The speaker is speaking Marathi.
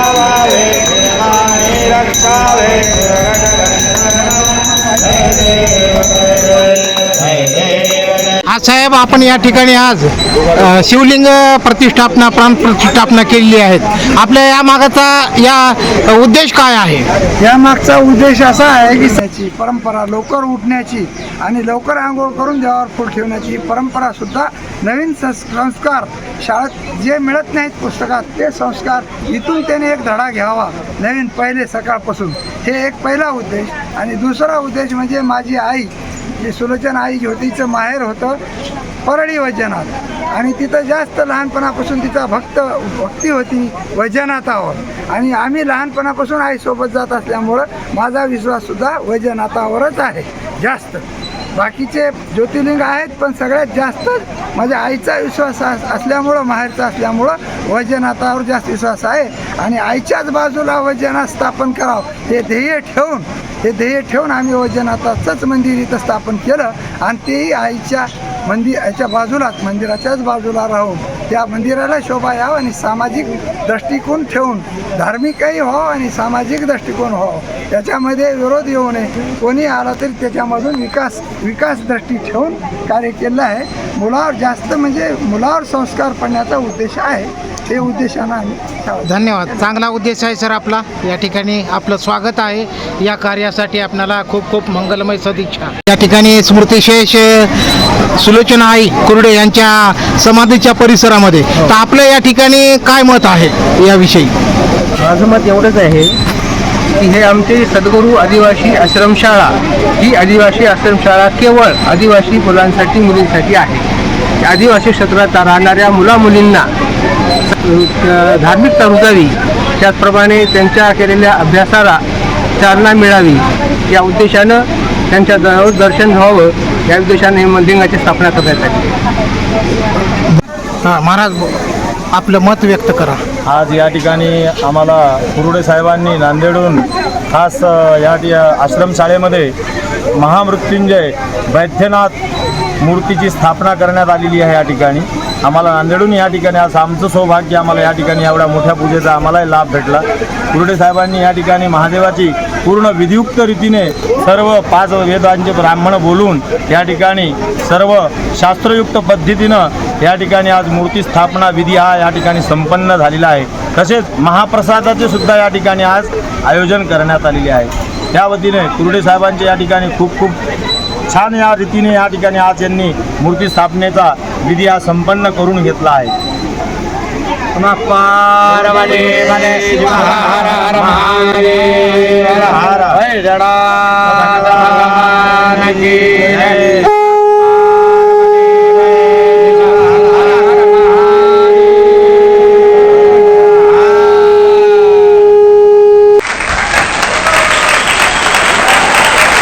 रक्षावे देवाने रक्षावे आज साहेब आपण या ठिकाणी आज शिवलिंग प्रतिष्ठापना प्राण प्रतिष्ठापना केलेली आहेत. आपल्या या मागाचा या उद्देश काय आहे? या मागचा उद्देश असा आहे की त्याची परंपरा लवकर उठण्याची आणि लवकर आंघोळ करून देवावर फूल ठेवण्याची परंपरा सुद्धा नवीन संस्कार शाळेत जे मिळत नाहीत पुस्तकात ते संस्कार इथून त्याने एक धडा घ्यावा. नवीन पहिले सकाळपासून. हे एक पहिला उद्देश. आणि दुसरा उद्देश म्हणजे माझी आई जे सुलोचन आई ज्योतीचं माहेर होतं परळी वैजनाथ. आणि तिथं जास्त लहानपणापासून तिचा भक्त भक्ती होती वैजनाथावर. आणि आम्ही लहानपणापासून आईसोबत जात असल्यामुळं माझा विश्वाससुद्धा वैजनाथावरच आहे जास्त. बाकीचे ज्योतिर्लिंग आहेत पण सगळ्यात जास्त माझ्या आईचा विश्वास असल्यामुळं माहेरचा असल्यामुळं वैजनाथावर जास्त विश्वास आहे. आणि आईच्याच बाजूला वैजनाथ स्थापन करावं हे ध्येय ठेवून हे ध्येय ठेवून आम्ही वैजनाथाचंच मंदिर इथं स्थापन केलं आणि तेही आईच्या मंदिर याच्या बाजूलाच मंदिराच्याच बाजूला राहून त्या मंदिराला शोभा यावं आणि सामाजिक दृष्टिकोन ठेवून धार्मिकही व्हावं आणि सामाजिक दृष्टिकोन व्हावं. त्याच्यामध्ये विरोध येऊ नये. कोणी आला तरी त्याच्यामधून विकास विकास दृष्टी ठेवून कार्य केलं आहे. मुलावर जास्त म्हणजे मुलावर संस्कार पडण्याचा उद्देश आहे. ते उद्देशानं आम्ही धन्यवाद. चांगला उद्देश आहे सर आपला. या ठिकाणी आपलं स्वागत आहे. या कार्यासाठी आपल्याला खूप खूप मंगलमय सदिच्छा. या ठिकाणी स्मृतिशेष सुलोचना आई कुर्डे यांच्या समाधीच्या परिसरामध्ये तर आपलं या ठिकाणी काय मत आहे याविषयी? माझं मत एवढंच आहे की हे आमचे सद्गुरू आदिवासी आश्रमशाळा ही आदिवासी आश्रमशाळा केवळ आदिवासी मुलांसाठी मुलींसाठी आहे. आदिवासी क्षेत्रात राहणाऱ्या मुलामुलींना अ, धार्मिकता रुजावी त्याचप्रमाणे त्यांच्या केलेल्या अभ्यासाला चालना मिळावी या उद्देशानं त्यांच्या दर्शन व्हावं या उद्देशाने हे मंदिराची स्थापना करण्यात आली. हां महाराज आपलं मत व्यक्त करा. आज या ठिकाणी आम्हाला कुरुडे साहेबांनी नांदेडहून खास या ठि- आश्रमशाळेमध्ये महामृत्युंजय वैद्यनाथ मूर्तीची स्थापना करण्यात आलेली आहे या ठिकाणी. आम्हाला नांदेडून या ठिकाणी आज आमचं सौभाग्य आम्हाला या ठिकाणी एवढ्या मोठ्या पूजेचा आम्हालाही लाभ भेटला. कुरुडे साहेबांनी या ठिकाणी महादेवाची पूर्ण विधियुक्त रीतीने सर्व पाच वेदांचे ब्राह्मण बोलून या ठिकाणी सर्व शास्त्रयुक्त पद्धतीनं या ठिकाणी आज मूर्ती स्थापना विधी हा या ठिकाणी संपन्न झालेला आहे. तसेच महाप्रसादाचे सुद्धा या ठिकाणी आज आयोजन करण्यात आलेले आहे. त्या वतीने कुरुडे साहेबांचे या ठिकाणी खूप खूप छान या रीतीने या ठिकाणी आज यांनी मूर्ती स्थापनेचा विधी हा संपन्न करून घेतला आहे पार्वती हर हर